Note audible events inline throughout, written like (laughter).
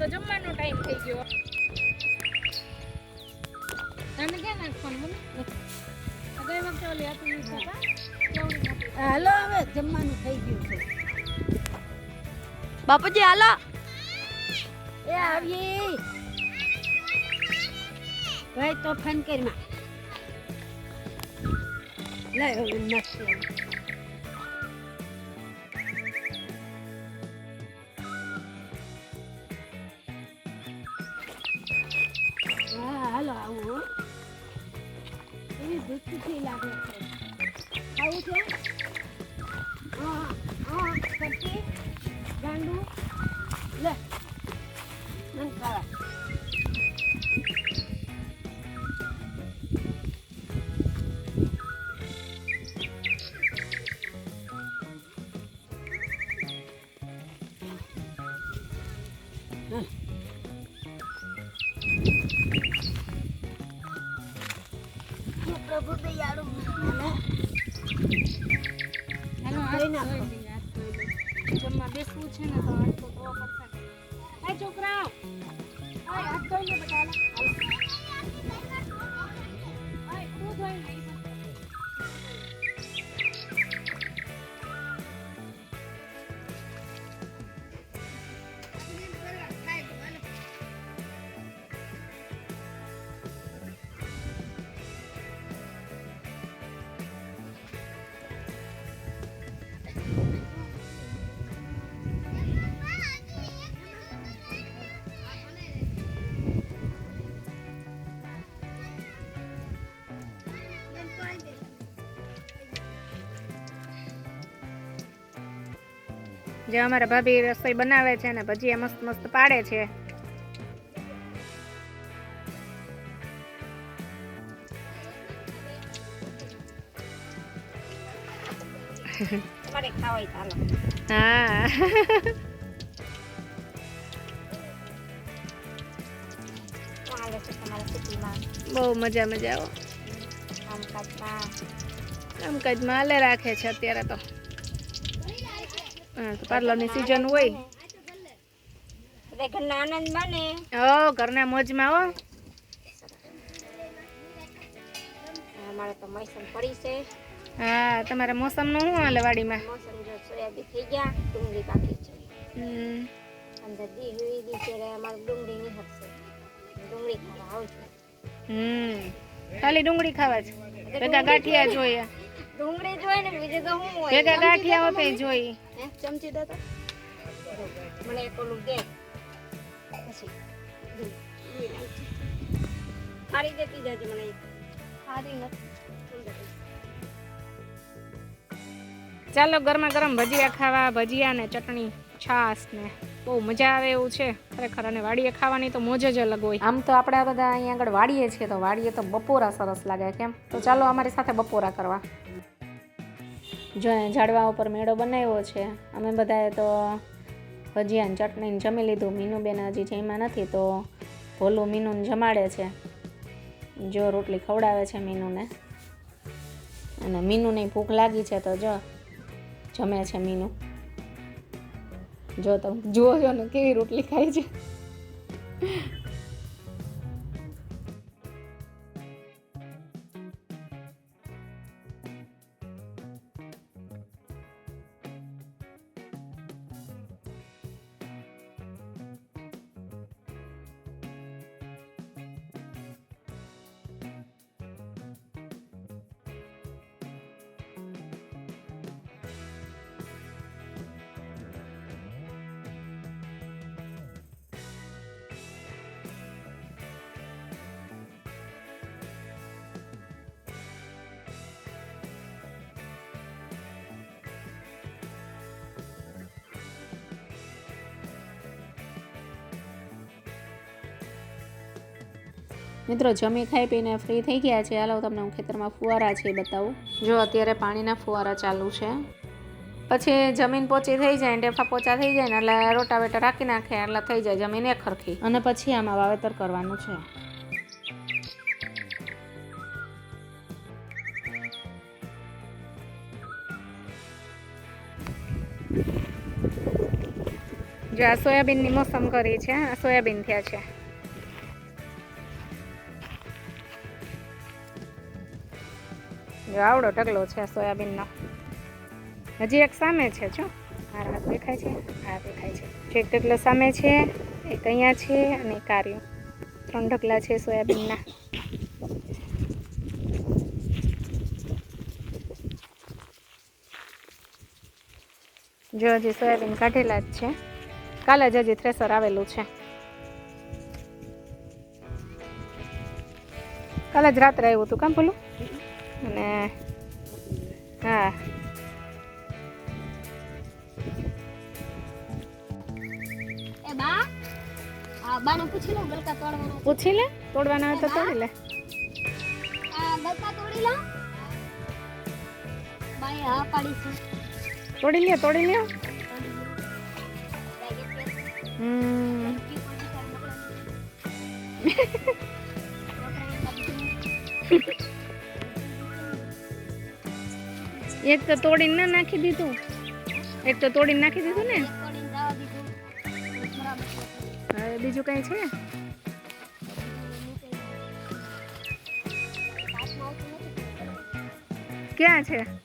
તો જમવાનો ટાઈમ થઈ ગયો. તમે ક્યાં નાખવાનું મને ગઈ વખતે ઓલી હતી હાલો હવે જમવાનું થઈ ગયું છે. બાપુજી હાલો. એ આવીએ. ભાઈ તો ફોન કરી કરીમાં લઈ હવે નથી છોકરા જે અમારા ભાભી રસોઈ બનાવે છે ને ભજીયા મસ્ત મસ્ત પાડે છે. હા. બહુ મજા મજા આવો કામકાજમાં હાલે રાખે છે અત્યારે તો. પાર્લરની સિઝન હોય. બધા ઘરના આનંદ બને હો ઘરના મોજમાં હો. અમારે તો મૈસમ પડી છે. હા તમારે મોસમનું શું હાલે વાડીમાં? મોસમ જો સોયાબીન થઈ ગયા ડુંગળી પાકી છે. હમ. અંદર દી હુઈ દી છે અમારે ડુંગળી હટશે ડુંગળી ખાવા આવજો. હમ. ખાલી ડુંગળી ખાવા છે ભેગા ગાંઠિયા જોઈએ ડુંગળી જોઈ ને બીજું તો હું હોય? કે ગાંઠિયા જોઈએ હે? ચમચી દો તો મને એક ઓલું દે. પછી નાખજે. દેતી જજે મને એક. સારી નથી. ચાલો ગરમા ગરમ ભજીયા ખાવા ભજીયા ને ચટણી છાશ ને બહુ મજા આવે એવું છે. ખરેખર અને વાડીએ ખાવાની તો મોજ જ અલગ હોય. આમ તો આપણે બધા અહીંયા આગળ વાડીએ છીએ તો વાડીએ તો બપોરા સરસ લાગે કેમ? તો ચાલો અમારી સાથે બપોરા કરવા. જો ઝાડવા ઉપર મેળો બનાવ્યો છે, અમે બધાએ તો ભજીયા ચટણીને ચટણી જમી લીધું. મીનુબેન હજી જમ્યા નથી, તો ભોલું મીનુને જમાડે છે. જો રોટલી ખવડાવે છે મીનુને. અને મીનુને ભૂખ લાગી છે તો જો જમે છે મીનુ. જો તમે જુઓ છો ને કેવી રોટલી ખાય છે. મિત્રો, જમી ખાઈ પીને ફ્રી થઈ ગયા છે. હાલો, તમને હું ખેતરમાં ફુવારા છે એ બતાવું. જો, અત્યારે પાણીના ફુવારા ચાલુ છે. પછી જમીન પોચી થઈ જાય ડેફા પોચા થઈ જાય ને, એટલે રોટાવેટર રાખી નાખે, એટલે થઈ જાય જમીન એ ખરખી અને પછી આમાં વાવેતર કરવાનું છે. જો, આ સોયાબીનની મોસમ કરી છે. આ સોયાબીન થયા છે. જો આવડો ઢગલો છે સોયાબીનનો. હજી એક સામે છે, જો. આ હાથ દેખાય છે, આ દેખાય છે. એક ઢગલો સામે છે, એક અહીંયા છે અને એક આર્યું ત્રણ ઢગલા છે સોયાબીનના. જો હજી સોયાબીન કાઢેલા જ છે. કાલે જ હજી થ્રેસર આવેલું છે. કાલે જ રાત્રે આવ્યું હતું, કામ બોલું અને હા એ બા આ બાને પૂછી લો ગલકા તોડવાના પૂછી લે તોડવાના હોય તો તોડી લે આ ગલકા તોડી લો બાએ હા પાડી છે તોડી લે તોડી લે તોડી લો. બાઈ કે છે, હમ કી કોઈ એક તો તોડીને ના નાખી દીધું. એક તો તોડીને નાખી દીધું ને. બીજું કઈ છે? ક્યાં છે Ha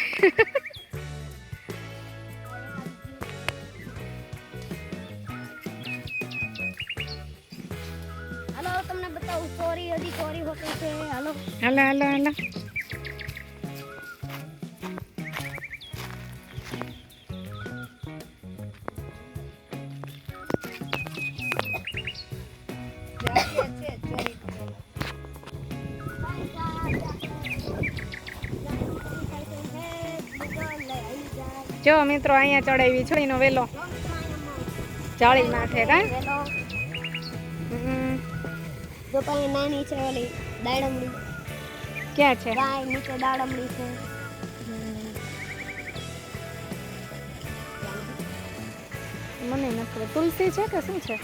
ક્યાં છે? હાલો હાલા હાલા હાલા જો મિત્રો અહીંયા ચડાવી છોડીનો વેલો. જાળી માથે કા હમ. જો પાસે નાની છે ઓલી દાડમડી. ક્યાં છે? ગાય નીચે દાડમડી છે. મને નથી તુલસી છે કે શું છે?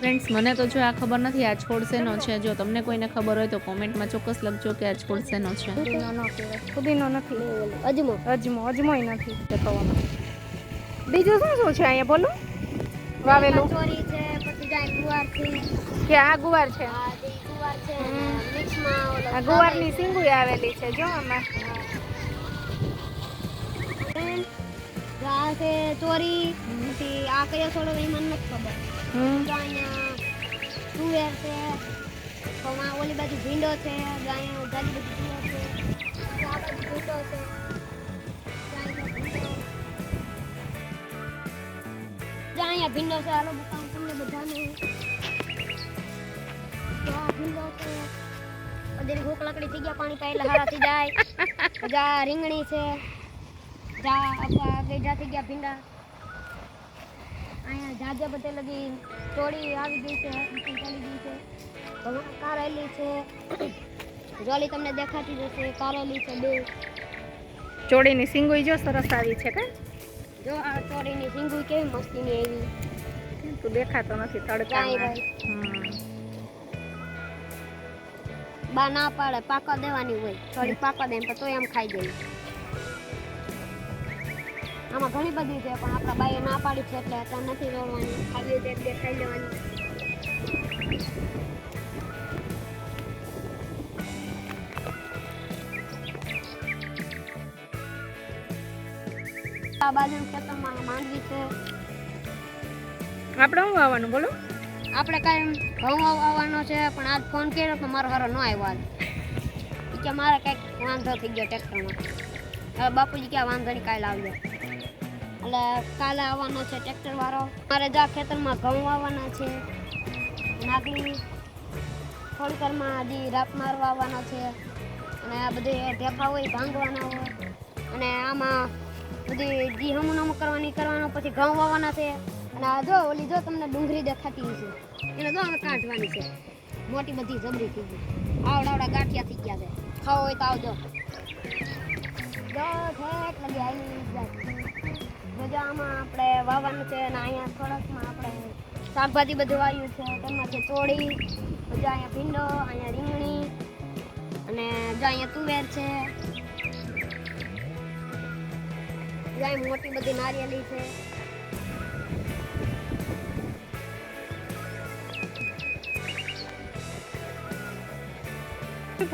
ફ્રેન્ડ્સ મને તો જો આ ખબર નથી આ છોડ શેનો છે. જો તમને કોઈને ખબર હોય તો કોમેન્ટમાં ચોક્કસ લખજો કે આ છોડ શેનો છે. ફુદીનો ન કહેવાય. ફુદીનો નથી. અજમો. અજમો અજમોય નથી. દેખાવામાં બીજું શું શું છે અહીંયા? બોલું. વાવેલું. ચોરી છે પછી ગાય ગુવાર છે. કે આ ગુવાર છે? આ ઓલો આ ગુવારની સિંગુય આવેલી છે જો આમાં. આ છે ચોરી. પછી આ કયો છોડો એ મને નથી ખબર. હમ. જો અહીંયા તુવેર છે તો ઓલી બાજુ ભીંડો છે અહીંયા જાડી બધી છે. આ બાજુ ભીંડો છે અહીંયા ભીંડો. જો અહીંયા ભીંડો છે હાલો બતાવું તમને બધાને. બધી ભૂખ લકડી થઈ ગયા પાણી પાઈ એટલે થઈ જાય. જા રીંગણી છે. જા આપા ગઈઢા થઈ ગયા ભીંડા. અહીંયા જાજા બધે લગી ચોળી આવી ગઈ છે ચાલી ગઈ છે. કારેલી છે. જોલી તમને દેખાતી જશે કારેલી છે બે. ચોળીની સિંગુઈ જો સરસ આવી છે કે? જો આ ચોળીની સિંગુઈ કેવી મસ્તીની આવી. તો દેખાતો નથી તડકામાં. બા ના પાડે, પાકો દેવાની હોય, થોડી પાકો દે એમ તો આમ ખાઈ જાય આમાં ઘણી બધી છે, પણ આપણા બાઈએ ના પાડી છે, એટલે અત્યારે નથી દોડવાની ખાવી હોય તો ખાઈ લેવાની. આ બાજુ ખેતરમાં માંડવી છે. આપણે શું વાવવાનું બોલો? આપણે કાંઈ ઘઉં આવવાનો છે, પણ આજ ફોન કર્યો તો મારો હારો ન આવ્યો આજ. કે મારે કંઈક વાંધો થઈ ગયો ટ્રેક્ટરમાં. હવે બાપુજી ક્યાં વાંધો નહીં, કાલે આવજો. એટલે કાલે આવવાનો છે ટ્રેક્ટર વાળો. મારે જા ખેતરમાં ઘઉં વાવવાના છે, નાગલી થોડીક વારમાં હજી રાપ મારવા આવવાના છે, અને આ બધી ઢેફા હોય, ભાંગવાના હોય, અને આમાં બધી જી હમું નમું કરવાની, કરવાનું, પછી ઘઉં વાવવાના છે. આ જો, ઓલી જો તમને ડુંગળી દેખાતી હશે. એને જો હવે કાઢવાની છે. મોટી બધી જબરી થઈ ગઈ. આવડા આવડા ગાંઠિયા થઈ ગયા છે. ખાવો હોય તો આવજો. જો આપણે વાવવાનું છે અને અહીંયા થોડાકમાં આપણે શાકભાજી બધું વાવ્યું છે. તેમાં છે ચોળી પછી અહીંયા ભીંડો, અહીંયા રીંગણી, અને જો અહીંયા તુવેર છે. મોટી બધી નારિયેલી છે.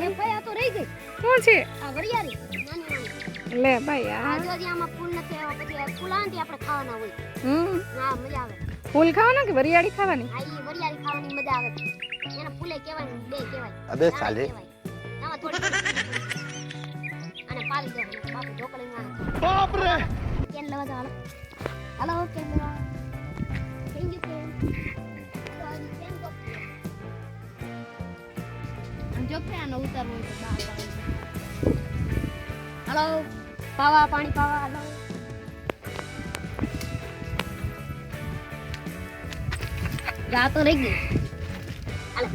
એ ભાઈ આ તો રહી ગઈ. શું છે? આ વરિયાળી. નાની નાની લે ભાઈ આ. આ જો હજી આમાં ફૂલ નથી આવ્યા પછી ફૂલ તે આપણે ખાવાના હોય. હમ. હા મજા આવે. ફૂલ ખાવાના કે વરિયાળી ખાવાની? આ ઈ વરિયાળી ખાવાની મજા આવે. એને ફૂલે કહેવાય બે કહેવાય. અબે કહેવાય. આમાં થોડી. અને પાલી દેવાની બાપુ ઢોકળી ના બાપ રે કેન લેવા જાવ હાલો કેન લેવા થેન્ક યુ કેન જો કે આનો ઉતારવો હોય તો. હાલો, પાવા, પાણી પાવા, હાલો. જા તો રહી ગઈ હાલો.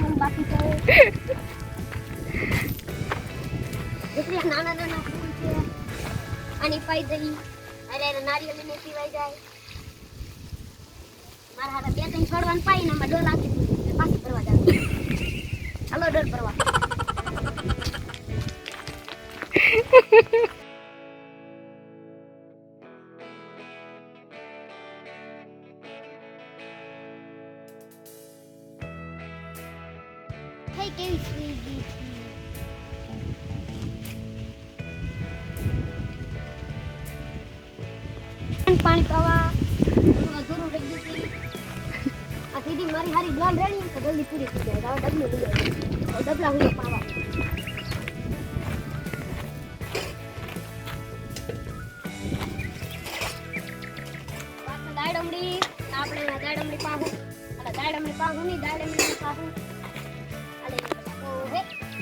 હું બાકી છે નાના નાના ફૂલ છે. પાઈ દઈ. અરે નારિયેળ ને પીવાઈ જાય. મારા હાથે બે ત્રણ છોડવાનું પાઈ ને ડોલ આપી પાછી ફરવા જાય હાલો ડોલ ફરવા થઈ કેવી સ્વીગી પાણી પીવા સીધી મારી હારી ડોલ રેડી તો જલ્દી પૂરી થઈ જાય. હવે ડબલું લઈ હવે ડબલા હું પાવા. દાડમડી આપણે દાડમડી પાહું. અરે દાડમડી પાહું નહીં દાડમડી પાહું. હે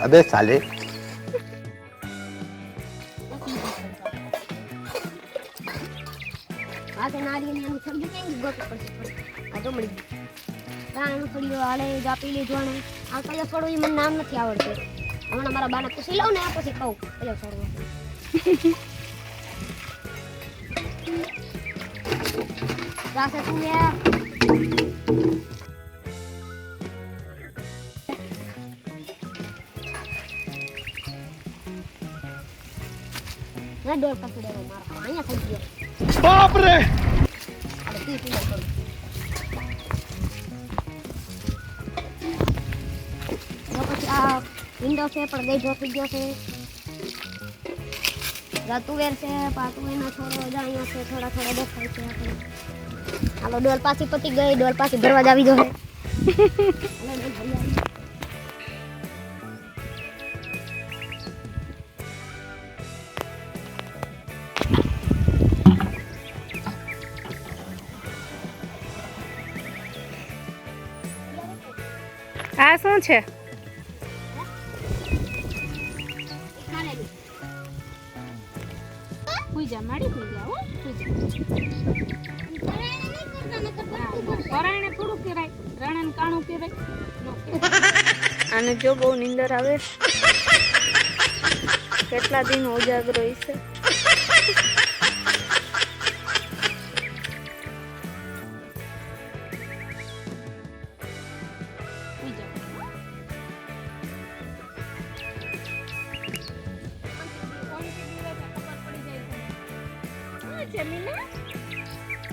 અબે સાલે. આ તો નારિયેળની આની સમજી કેમ ગોતો પડશે? આ તો મળી ગઈ ફળીઓ હાલે જાપી લીધું આ કયો ફળો એ મને નામ નથી આવડતું. હમણાં મારા બાને પૂછી લઉં ને આ પછી કહું. કયો ફળો (laughs) તું યાર ના ડોર પાસે મારા. અહીંયા થઈ ગયો. બાપ રે આપણે તી પીલા કરું. તો વિન્ડો છે પણ ગઈ જોતી ગયો છે. રતુવેર છે પા તુવેરના છોડો જ અહીંયા છે થોડા થોડા દેખાય છે આપણે. હાલો ડોલ પાછી પતી ગઈ ડોલ પાછી ભરવા જ આવી જો હાલો, ડોલ ભરી આવી. આ શું છે? માડી પૂજા હો પૂજા થોડું કહેવાય રણન કાણું કહેવાય. અને જો બહુ નીંદર આવે. કેટલા દિન ઉજાગરો છે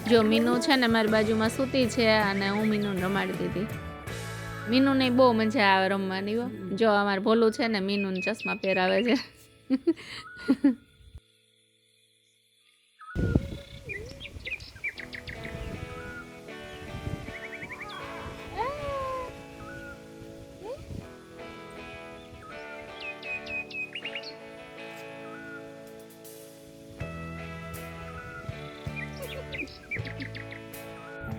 જો મીનુ છે ને મારી બાજુમાં સૂતી છે અને હું મીનુને રમાડતી દીધી. મીનુને બહુ મજા આવે રમવાની જો અમારે ભોલું છે ને મીનુને ચશ્મા પહેરાવે છે.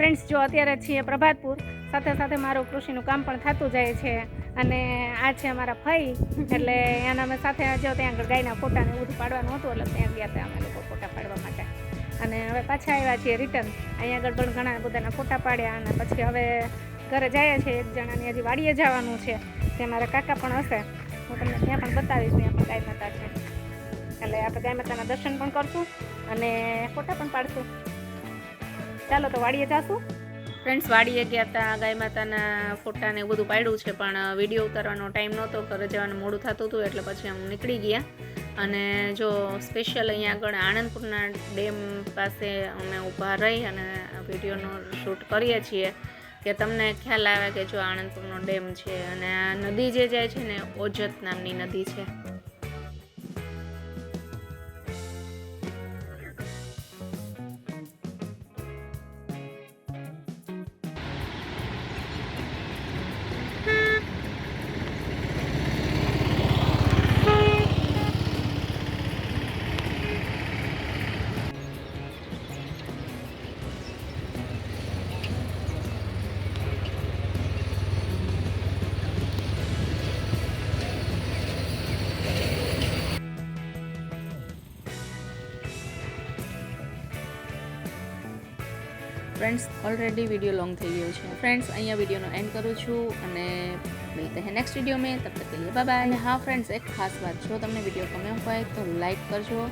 ફ્રેન્ડ્સ જો અત્યારે છીએ પ્રભાતપુર, સાથે સાથે મારું કૃષિનું કામ પણ થતું જાય છે. અને આ છે અમારા ફઈ, એટલે એના અમે સાથે જો ત્યાં આગળ ગાયના ફોટાને બધું પાડવાનું હતું, એટલે ત્યાં ગયા હતા અમે લોકો ફોટા પાડવા માટે. અને હવે પાછા આવ્યા છીએ રિટર્ન અહીંયા આગળ પણ ઘણા બધાના ફોટા પાડ્યા અને પછી હવે ઘરે જઈએ છીએ, એક જણાની હજી વાડીએ જવાનું છે, ત્યાં મારા કાકા પણ હશે. હું તમને ત્યાં પણ બતાવીશ, ત્યાં પણ ગાય માતા છે. એટલે આપણે ગાય માતાના દર્શન પણ કરશું અને ફોટા પણ પાડશું. ચાલો તો વાડીએ જાશું. ફ્રેન્ડ્સ વાડીએ ગયા હતા ગાય માતાના ફોટા ને એવું બધું પાડ્યું છે, પણ વીડિયો ઉતારવાનો ટાઈમ નહોતો, ઘરે જવાનું મોડું થતું હતું, એટલે પછી અમે નીકળી ગયા. અને જો સ્પેશિયલ અહીંયા આગળ આણંદપુરના ડેમ પાસે અમે ઊભા રહી અને વિડીયોનો શૂટ કરીએ છીએ, કે તમને ખ્યાલ આવે કે જો આણંદપુરનો ડેમ છે, અને આ નદી જે જાય છે ને, ઓજત નામની નદી છે. ફ્રેન્ડ્સ ઓલરેડી વીડિયો લોંગ થઈ ગયો છે. ફ્રેન્ડ્સ, અહીંયા વિડીયોનો એન્ડ કરું છું અને મિલતે હે નેક્સ્ટ વીડિયો મેં. તક કે લીએ બાય અને હા, ફ્રેન્ડ્સ, એક ખાસ વાત. જો તમને વીડિયો ગમ્યો હોય તો લાઈક કરજો,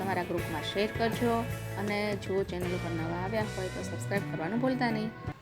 તમારા ગ્રુપમાં શેર કરજો અને જો ચેનલ ઉપર નવા આવ્યા હોય તો સબસ્ક્રાઈબ કરવાનું ભૂલતા નહીં.